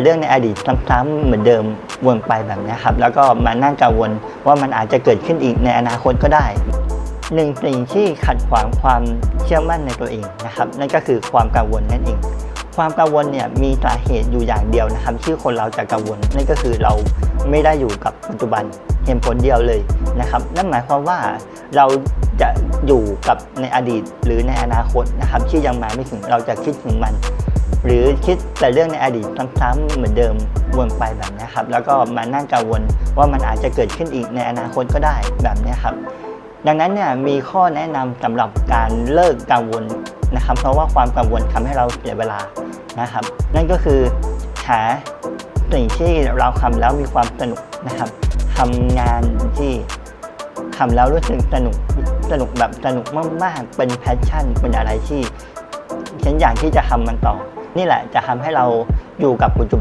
เรื่องในอดีตซ้ำๆเหมือนเดิมวนไปแบบนี้ครับ แล้วก็มานั่งกังวลว่ามันอาจจะเกิดขึ้นอีกในอนาคตก็ได้หนึ่งสิ่งที่ขัดขวางความเชื่อมั่นในตัวเองนะครับ นั่นก็คือความกังวลนั่นเอง ความกังวลเนี่ยมีสาเหตุอยู่อย่างเดียวนะครับที่คนเราจะกังวลนั่นก็คือเราไม่ได้อยู่กับปัจจุบันเหตุผลเดียวเลยนะครับนั่นหมายความว่าเราจะอยู่กับในอดีตหรือในอนาคตนะครับที่ยังมาไม่ถึงเราจะคิดถึงมัน หรือคิดแต่เรื่องในอดีตซ้ำๆเหมือนเดิมวนไปแบบนี้ครับแล้วก็มานั่งกังวลว่ามันอาจจะเกิดขึ้นอีกในอนาคตก็ได้แบบนี้ครับ ดังนั้นเนี่ยมีข้อแนะนำสำหรับการเลิกกังวลนะครับ เพราะว่าความกังวลทำให้เราเสียเวลานะครับ นั่นก็คือหาสิ่งที่เราทำแล้วมีความสนุกนะครับทำงานที่ทำแล้วรู้สึกสนุกสนุกแบบสนุกมากๆ เป็นแพชชั่น เป็นอะไรที่ ฉันอยากที่จะทำมันต่อ นี่แหละจะทำให้เราอยู่กับปัจจุบัน